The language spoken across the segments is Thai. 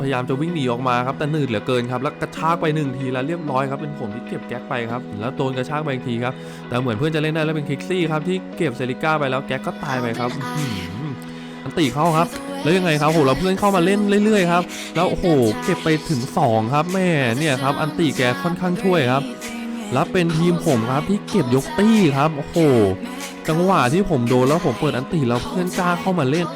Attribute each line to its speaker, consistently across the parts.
Speaker 1: พยายามจะวิ่งหนีออกมาครับแต่หนืดเหลือเกินครับแล้วกระชากไปหนึ่งทีแล้วเรียบร้อยครับเป็นผมที่เก็บแก๊กไปครับแล้วโดนกระชากไปอีกทีครับแต่เหมือนเพื่อนจะเล่นได้แล้วเป็นคิกซี่ครับที่เก็บเซริก้าไปแล้วแก๊กก็ตายไปครับอันตีเข้าครับ แล้วยังไงครับโหเราเพื่อนเข้ามาเล่นเรื่อยๆครับแล้วโอ้โหเก็บไปถึงสองครับแม่เนี่ยครับอันตีแกค่อนข้างช่วยครับ แล้วเป็นทีมผมครับที่เก็บยกตี้ครับโอ้โหจังหวะที่ผมโดนแล้วผมเปิดอันตีแล้วเพื่อนกล้าเข้ามาเล่น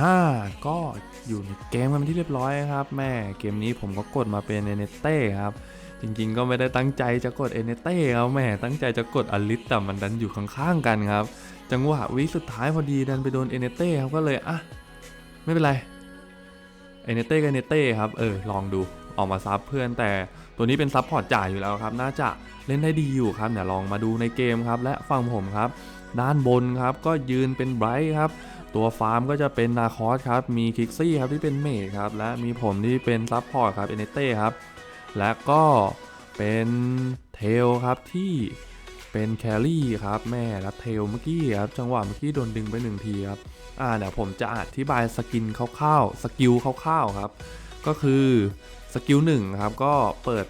Speaker 1: อ่าก็อยู่ในเกมกันเป็นที่เรียบร้อยครับ แม่เกมนี้ผมก็กดมาเป็นเอเนเต้ครับ จริงๆ ก็ไม่ได้ตั้งใจจะกดเอเนเต้ครับแม่ตั้งใจจะกดอลิสแต่มันดันอยู่ข้างๆกันครับ จังหวะวิสุดท้ายพอดีดันไปโดนเอเนเต้ครับก็เลยอะไม่เป็นไรเอเนเต้กับเอเนเต้ครับเออลองดูออกมาซับเพื่อนแต่ตัวนี้เป็นซับพอร์ตจ่ายอยู่แล้วครับ น่าจะเล่นได้ดีอยู่ครับเดี๋ยวลองมาดูในเกมครับ และฟังผมครับ ด้านบนครับก็ยืนเป็นไบรท์ครับ ตัวฟาร์มก็จะเป็นนาคอสครับ มีคิกซี่ครับที่เป็นเมจครับ และมีผมที่เป็นซับพอร์ตครับเอเนเต้ครับ และก็เป็นเทลครับที่เป็นแครี่ครับแม่และเทลเมื่อกี้ครับจังหวะเมื่อกี้โดนดึงไปหนึ่งทีครับ อ่าเดี๋ยวผมจะอธิบายสกินคร่าวๆสกิลคร่าวๆครับ ก็คือสกิลหนึ่งครับก็เปิด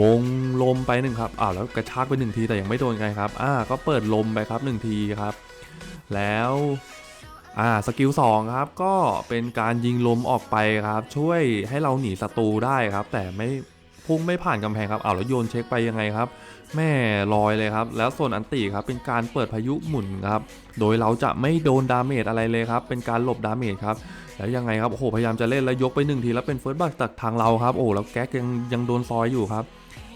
Speaker 1: วงลมไปหนึ่งครับอ้าวแล้วกระชากไปหนึ่งทีแต่ยังไม่โดนไงครับ อ่าก็เปิดลมไปครับหนึ่งทีครับ แล้ว อ่าสกิล2ครับก็เป็นการยิงลมออกไปครับ ช่วยให้เราหนีศัตรูได้ครับ แต่ไม่พุ่งไม่ผ่านกำแพงครับเอาแล้วโยนเช็คไปยังไงครับ แม่ลอยเลยครับ แล้วส่วนอันตีครับเป็นการเปิดพายุหมุนครับ โดยเราจะไม่โดนดาเมจอะไรเลยครับ เป็นการหลบดาเมจครับแล้วยังไงครับโอ้โหพยายามจะเล่นแล้วยกไปหนึ่งทีแล้วเป็นเฟิร์สบัตจากทางเราครับโอ้แล้วแก๊กยังยังโดนซอยอยู่ครับ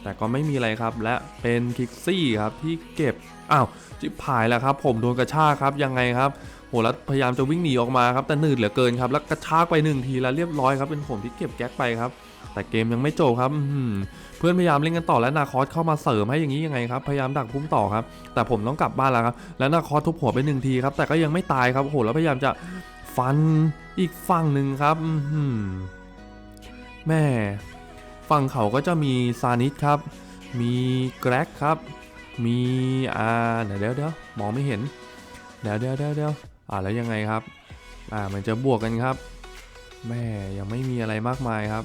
Speaker 1: แต่ก็ไม่มีอะไรครับและเป็นคิกซี่ครับที่เก็บอ้าวจิบหายแล้วครับ ผมโดนกระชากครับยังไงครับ โหแล้วพยายามจะวิ่งหนีออกมาครับแต่หนืดเหลือเกินครับแล้วกระชากไปหนึ่งทีแล้วเรียบร้อยครับเป็นผมที่เก็บแก๊กไปครับ แต่เกมยังไม่จบครับเพื่อนพยายามเล่นกันต่อและนาคอสเข้ามาเสริมให้อย่างนี้ยังไงครับพยายามดักพุ่มต่อครับ แต่ผมต้องกลับบ้านแล้วครับแล้วนาคอสทุบหัวไปหนึ่งทีครับแต่ก็ยังไม่ตายครับโหแล้วพยายามจะฟันอีกฝั่งหนึ่งครับแม่ฝั่งเขาก็จะมีซานิสครับ มีแกร็กครับ มีอ่าเดี๋ยวเดี๋ยวมองไม่เห็น เดี๋ยวเดี๋ยวเดี๋ยว อ่าแล้วยังไงครับ อ่ามันจะบวกกันครับแม่ยังไม่มีอะไรมากมายครับ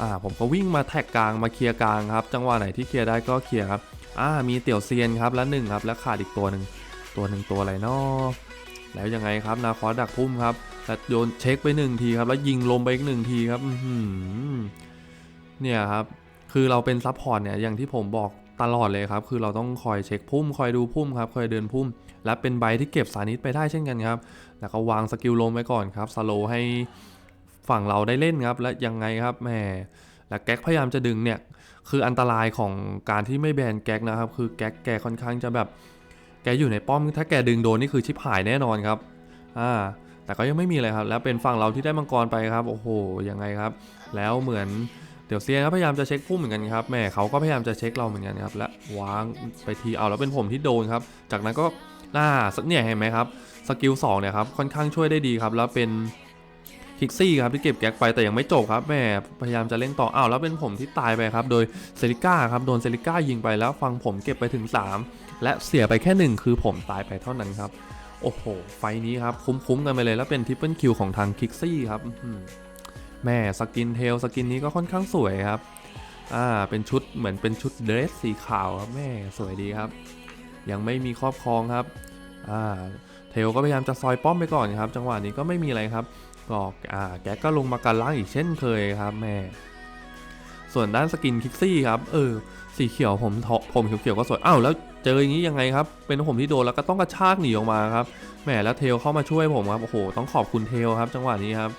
Speaker 1: อ่าผมก็วิ่งมาแท็กกลางมาเคลียร์กลางครับ จังหวะไหนที่เคลียร์ได้ก็เคลียร์ครับ อ่ามีเตี่ยวเซียนครับแล้วหนึ่งครับแล้วขาดอีกตัวหนึ่งตัวหนึ่งตัวอะไรเนาะแล้วยังไงครับนาคอดักพุ่มครับแล้วโยนเช็คไปหนึ่งทีครับแล้วยิงลมไปอีกหนึ่งทีครับเนี่ยครับคือเราเป็นซัพพอร์ตเนี่ยอย่างที่ผมบอก ตลอดเลยครับ คือเราต้องคอยเช็คพุ่ม คอยดูพุ่มครับคอยเดินพุ่ม และเป็นใบที่เก็บสานิตไปได้เช่นกันครับแล้วก็วางสกิลลมไว้ก่อนครับสโลให้ฝั่งเราได้เล่นครับ และยังไงครับแหมและแก๊กพยายามจะดึงเนี่ยคืออันตรายของการที่ไม่แบนแก๊กนะครับ คือแก๊กแกค่อนข้างจะแบบแกอยู่ในป้อมถ้าแกดึงโดนนี่คือชิบหายแน่นอนครับอ่าแต่ก็ยังไม่มีอะไรครับ แล้วเป็นฝั่งเราที่ได้มังกรไปครับ โอ้โหยังไงครับ แล้วเหมือน เดี๋ยวเซียนก็พยายามจะเช็คพุ่มเหมือนกันครับแม่เขาก็พยายามจะเช็คเราเหมือนกันครับและวางไปทีเอาแล้วเป็นผมที่โดนครับ จากนั้นก็น่าเนี่ยเห็นไหมครับสกิล2เนี่ยครับค่อนข้างช่วยได้ดีครับแล้วเป็นคิกซี่ครับที่เก็บแก๊กไปแต่ยังไม่จบครับแม่พยายามจะเล่นต่ออ้าวแล้วเป็นผมที่ตายไปครับโดยเซริก้าครับโดนเซริก้ายิงไปแล้วฟังผมเก็บไปถึง 3 และเสียไปแค่หนึ่งคือผมตายไปเท่านั้นครับ โอ้โห ไฟนี้ครับคุ้มๆกันไปเลยแล้วเป็นทริปเปิลคิวของทางคิกซี่ครับ แม่สกินเทลสกินนี้ก็ค่อนข้างสวยครับ อ่า เป็นชุดเหมือนเป็นชุดเดรสสีขาวครับแม่สวยดีครับ ยังไม่มีครอบครองครับ อ่า เทลก็พยายามจะซอยป้อมไปก่อนครับ จังหวะนี้ก็ไม่มีอะไรครับก็อ่า แกก็ลงมากันล้างอีกเช่นเคยครับแม่ ส่วนด้านสกินคิกซี่ครับ เออ สีเขียวผมทผมเขียวๆก็สวย อ้าวแล้วเจออย่างนี้ยังไงครับ เป็นผมที่โดนแล้วก็ต้องกระชากหนีออกมาครับแหมแล้วเทลเข้ามาช่วยผมครับ โอ้โห ต้องขอบคุณเทลครับ จังหวะนี้ครับ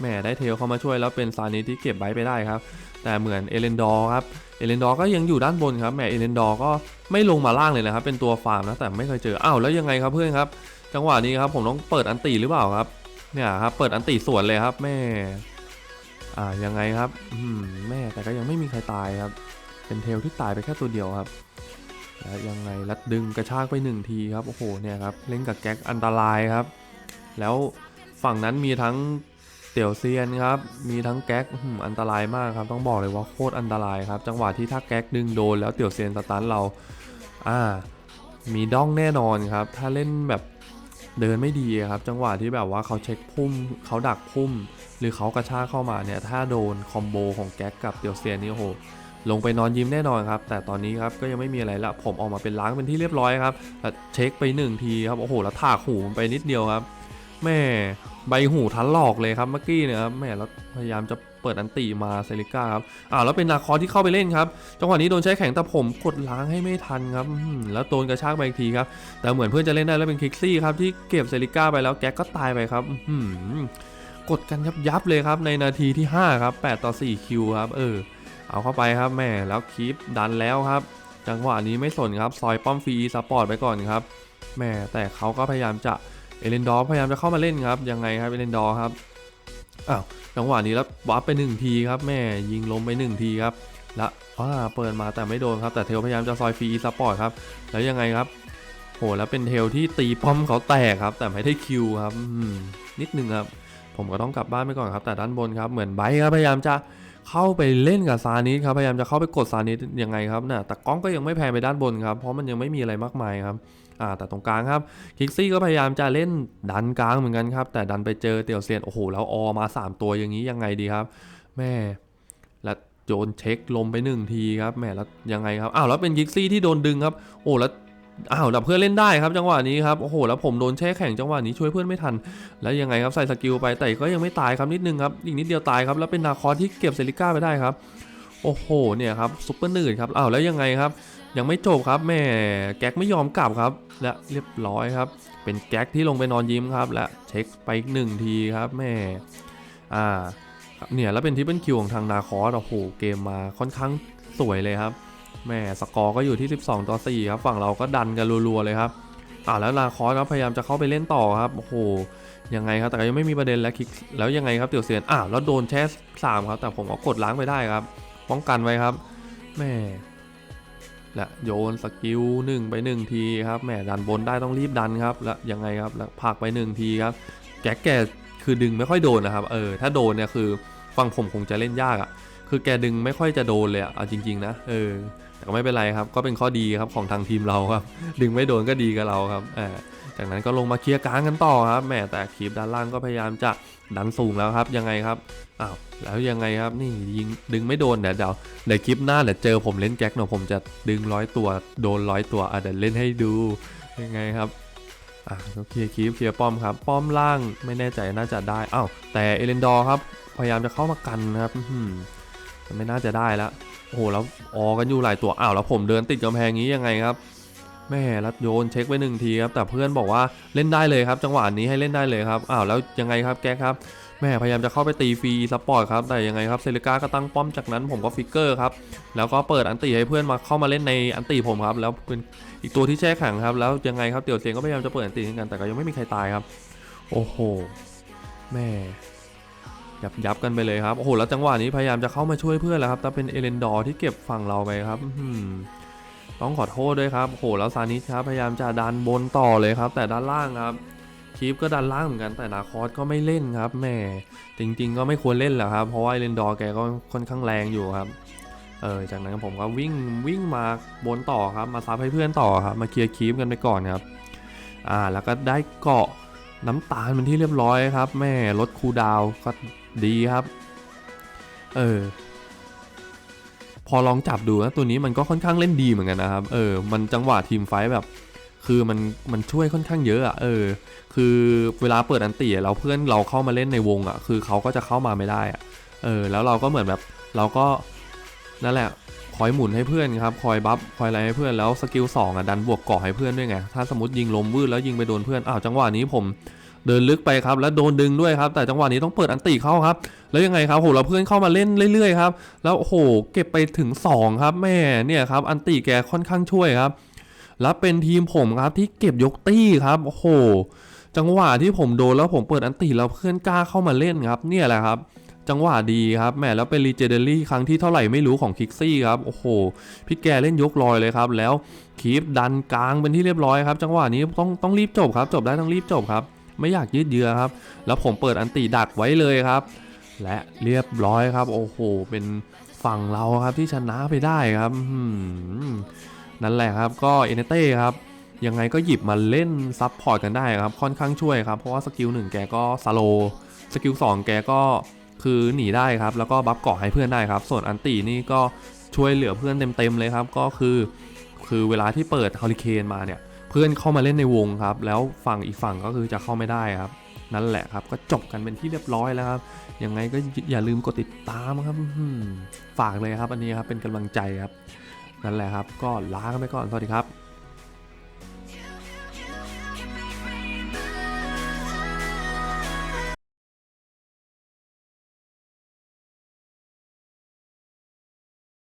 Speaker 1: แหมได้เทลเข้ามาช่วยแล้วเป็นซานิที่เก็บไว้ไปได้ครับ แต่เหมือนเอเลนดอร์ครับเอเลนดอร์ก็ยังอยู่ด้านบนครับแหมเอเลนดอร์ก็ไม่ลงมาล่างเลยนะครับ เป็นตัวฟาร์มนะแต่ไม่เคยเจออ้าวแล้วยังไงครับเพื่อนครับ จังหวะนี้ครับผมต้องเปิดอันตีหรือเปล่าครับเนี่ยครับเปิดอันตีสวนเลยครับแม่อ่ายังไงครับอืมแม่แต่ก็ยังไม่มีใครตายครับ เป็นเทลที่ตายไปแค่ตัวเดียวครับแล้วยังไงลัดดึงกระชากไปหนึ่งทีครับโอ้โหเนี่ยครับเล่นกับแก๊กอันตรายครับ แล้วฝั่งนั้นมีทั้ง เตี่ยวเซียนครับ มีทั้งแก๊กอันตรายมากครับ ต้องบอกเลยว่าโคตรอันตรายครับ จังหวะที่ถ้าแก๊กดึงโดนแล้วเตี่ยวเซียนสตันเรา อ่า มีด้องแน่นอนครับ ถ้าเล่นแบบเดินไม่ดีครับ จังหวะที่แบบว่าเขาเช็คพุ่ม เขาดักพุ่ม หรือเขากระชากเข้ามาเนี่ย ถ้าโดนคอมโบของแก๊กกับเตียวเซียนนี่โอ้โหลงไปนอนยิ้มแน่นอนครับ แต่ตอนนี้ครับก็ยังไม่มีอะไรละ ผมออกมาเป็นล้างเป็นที่เรียบร้อยครับแล้วเช็คไปหนึ่งทีครับ โอ้โห แล้วถากหูมันไปนิดเดียวครับ แม่ใบหูทันหลอกเลยครับเมื่อกี้เนี่ยครับแม่แล้วพยายามจะเปิดอันตีมาเซริก้าครับอ้าวแล้วเป็นนาคอที่เข้าไปเล่นครับจังหวะนี้โดนใช้แข็งแต่ผมกดล้างให้ไม่ทันครับแล้วโดนกระชากไปอีกทีครับแต่เหมือนเพื่อนจะเล่นได้แล้วเป็นคิกซี่ครับที่เก็บเซริก้าไปแล้วแก๊กก็ตายไปครับอืกดกันยับยับๆเลยครับในนาทีที่ห้าครับ 8 ต่อ 4 คิวครับ เออ เอาเข้าไปครับแม่แล้วคีปดันแล้วครับ จังหวะนี้ไม่สนครับ ซอยป้อมฟรีสปอร์ตไปก่อนครับ แม่แต่เขาก็พยายามจะ เอเลนดอร์พยายามจะเข้ามาเล่นครับ ยังไงครับเอเลนดอร์ครับ อ้าว จังหวะนี้แล้ววับไปหนึ่งทีครับแม่ยิงล้มไปหนึ่งทีครับ แล้วอ่าเปิดมาแต่ไม่โดนครับ แต่เทลพยายามจะซอยฟรีสปอร์ตครับ แล้วยังไงครับโหแล้วเป็นเทลที่ตีป้อมเขาแตกครับ แต่ไม่ได้คิวครับนิดนึงครับ ผมก็ต้องกลับบ้านไปก่อนครับ แต่ด้านบนครับ เหมือนไบร์ครับพยายามจะเข้าไปเล่นกับซานิสครับ พยายามจะเข้าไปกดซานิสยังไงครับน่ะแต่กล้องก็ยังไม่แพนไปด้านบนครับ เพราะมันยังไม่มีอะไรมากมายครับ อ่าแต่ตรงกลางครับคิกซี่ก็พยายามจะเล่นดันกลางเหมือนกันครับ แต่ดันไปเจอเตียวเซียนโอ้โหแล้วออมา 3 ตัวอย่างนี้ยังไงดีครับ แม่แล้วโยนเช็คลมไปหนึ่งทีครับแม่แล้วยังไงครับอ้าวแล้วเป็นคิกซี่ที่โดนดึงครับ โอ้แล้วอ้าวแล้วเพื่อนเล่นได้ครับจังหวะนี้ครับโอ้โหแล้วผมโดนแช่แข็งจังหวะนี้ช่วยเพื่อนไม่ทัน แล้วยังไงครับใส่สกิลไปแต่ก็ยังไม่ตายครับนิดนึงครับอีกนิดเดียวตายครับแล้วเป็นนาคอที่เก็บเซริก้าไปได้ครับ โอ้โหเนี่ยครับซุปเปอร์หนืดครับอ้าวแล้วยังไงครับ ยังไม่จบครับแม่แก๊กไม่ยอมกลับครับ และเรียบร้อยครับ เป็นแก๊กที่ลงไปนอนยิ้มครับ และเช็คไปอีกหนึ่งทีครับแม่อ่าเนี่ยแล้วเป็นทิปเปิลคิวของทางนาคอสโอ้โหเกมมาค่อนข้างสวยเลยครับแม่สกอร์ก็อยู่ที่ 12 ต่อ 4 ครับ ฝั่งเราก็ดันกันรัวๆเลยครับอ่าแล้วนาคอสครับพยายามจะเข้าไปเล่นต่อครับโอ้โหยังไงครับแต่ก็ยังไม่มีประเด็นแล้วคิกแล้วยังไงครับเตียวเซียนอ้าวแล้วโดนแช่สามครับแต่ผมก็กดล้างไปได้ครับ ป้องกันไว้ครับแม่และโยนสกิลหนึ่งไปหนึ่งทีครับแหม่ดันบนได้ต้องรีบดันครับแล้วยังไงครับแล้วผักไปหนึ่งทีครับแก๊กแกคือดึงไม่ค่อยโดนนะครับ เออถ้าโดนเนี่ยคือฝั่งผมคงจะเล่นยากอะ่ะ คือแกดึงไม่ค่อยจะโดนเลยอะเอาจริง ๆ นะ เออ แต่ก็ไม่เป็นไรครับ ก็เป็นข้อดีครับของทางทีมเราครับ ดึงไม่โดนก็ดีกับเราครับเออจากนั้นก็ลงมาเคลียร์กลางกันต่อครับ แหมแต่คลิปด้านล่างก็พยายามจะดันสูงแล้วครับ ยังไงครับ อ้าว แล้วยังไงครับ นี่ยิงดึงไม่โดนเดี๋ยวเดี๋ยวเดี๋ยวคลิปหน้าเดี๋ยวเจอผมเล่นแก๊กเนาะผมจะดึงร้อยตัวโดนร้อยตัวอะเดี๋ยวเล่นให้ดู ยังไงครับอะก็เคลียร์คลิปเคลียร์ป้อมครับ ป้อมล่างไม่แน่ใจน่าจะได้ อ้าว แต่เอเลนดอร์ครับ พยายามจะเข้ามากันครับอื้อหือแต่ ไม่น่าจะได้แล้วโอ้โหแล้วออกันอยู่หลายตัวอ้าวแล้วผมเดินติดกำแพงนี้ยังไงครับแม่รัดโยนเช็คไปหนึ่งทีครับแต่เพื่อนบอกว่าเล่นได้เลยครับ จังหวะนี้ให้เล่นได้เลยครับอ้าวแล้วยังไงครับแก๊กครับแม่พยายามจะเข้าไปตีฟรีซัพพอร์ตครับแต่ยังไงครับเซเลกาก็ตั้งป้อมจากนั้นผมก็ฟิกเกอร์ครับแล้วก็เปิดอันตีให้เพื่อนมาเข้ามาเล่นในอันตีผมครับแล้วเป็นอีกตัวที่แช่แข็งครับแล้วยังไงครับเตี่ยวเสียงก็พยายามจะเปิดอันตีเหมือนกันแต่ก็ยังไม่มีใครตายครับ โอ้โหแม่ ยับยับกันไปเลยครับ โอ้โห แล้วจังหวะนี้พยายามจะเข้ามาช่วยเพื่อนแล้วครับ แต่เป็นเอเลนดอร์ที่เก็บฝั่งเราไปครับต้องขอโทษด้วยครับ โอ้โห แล้วซานิสครับ พยายามจะดันบนต่อเลยครับ แต่ด้านล่างครับคีฟก็ดันล่างเหมือนกันแต่นาคอสก็ไม่เล่นครับแม่จริง ๆ ก็ไม่ควรเล่นแหละครับ เพราะว่าเอเลนดอร์แกก็ค่อนข้างแรงอยู่ครับเออจากนั้นผมก็วิ่งวิ่งมาบนต่อครับมาซับให้เพื่อนต่อครับมาเคลียร์คีฟกันไปก่อนครับอ่าแล้วก็ได้เกาะ น้ำตาลเป็นที่เรียบร้อยครับ แม่ลดคูดาวก็ดีครับ เออ พอลองจับดูนะตัวนี้มันก็ค่อนข้างเล่นดีเหมือนกันนะครับ เออ มันจังหวะทีมไฟแบบ คือมันมันช่วยค่อนข้างเยอะอะเออ คือเวลาเปิดอันตีอเราเพื่อนเราเข้ามาเล่นในวงอะคือเขาก็จะเข้ามาไม่ได้อะเออ แล้วเราก็เหมือนแบบ เราก็นั่นแหละ คอยหมุนให้เพื่อนครับ คอยบัฟ คอยอะไรให้เพื่อน แล้วสกิลสองอะดันบวกเกาะให้เพื่อนด้วยไง ถ้าสมมติยิงลมวืดแล้วยิงไปโดนเพื่อน อ้าวจังหวะนี้ผมเดินลึกไปครับแล้วโดนดึงด้วยครับ แต่จังหวะนี้ต้องเปิดอันตีเข้าครับ แล้วยังไงครับโหเราเพื่อนเข้ามาเล่นเรื่อยๆครับ แล้วโอ้โหเก็บไปถึงสองครับแม่เนี่ยครับอันตีแกค่อนข้างช่วยครับ แล้วเป็นทีมผมครับที่เก็บยกตี้ครับโอ้โหจังหวะที่ผมโดนแล้วผมเปิดอันตีแล้วเพื่อนกล้าเข้ามาเล่นครับ เนี่ยแหละครับ จังหวะดีครับแหมแล้วเป็นรีเจเดอรี่ครั้งที่เท่าไหร่ไม่รู้ของคิกซี่ครับโอ้โหพี่แกเล่นยกลอยเลยครับแล้วคีปดันกลางเป็นที่เรียบร้อยครับจังหวะนี้ต้องต้องรีบจบครับ จบได้ต้องรีบจบครับ ไม่อยากยืดเยื้อครับ แล้วผมเปิดอันตีดักไว้เลยครับ และเรียบร้อยครับ โอ้โห เป็นฝั่งเราครับที่ชนะไปได้ครับนั่นแหละครับก็เอเนเต้ครับยังไงก็หยิบมาเล่นซับพอร์ตกันได้ครับค่อนข้างช่วยครับเพราะว่าสกิลหนึ่งแกก็สโลสกิลสองแกก็ คือหนีได้ครับแล้วก็บัฟเกาะให้เพื่อนได้ครับ ส่วนอันตีนี่ก็ช่วยเหลือเพื่อนเต็มๆเลยครับก็คือ คือเวลาที่เปิดฮอริเคนมาเนี่ยเพื่อนเข้ามาเล่นในวงครับ แล้วฝั่งอีกฝั่งก็คือจะเข้าไม่ได้ครับ นั่นแหละครับ ก็จบกันเป็นที่เรียบร้อยแล้วครับยังไงก็อย่าลืมกดติดตามครับฝากเลยครับ อันนี้ครับเป็นกำลังใจครับนั่นแหละครับ ก็ลากันไปก่อนสวัสดีครับ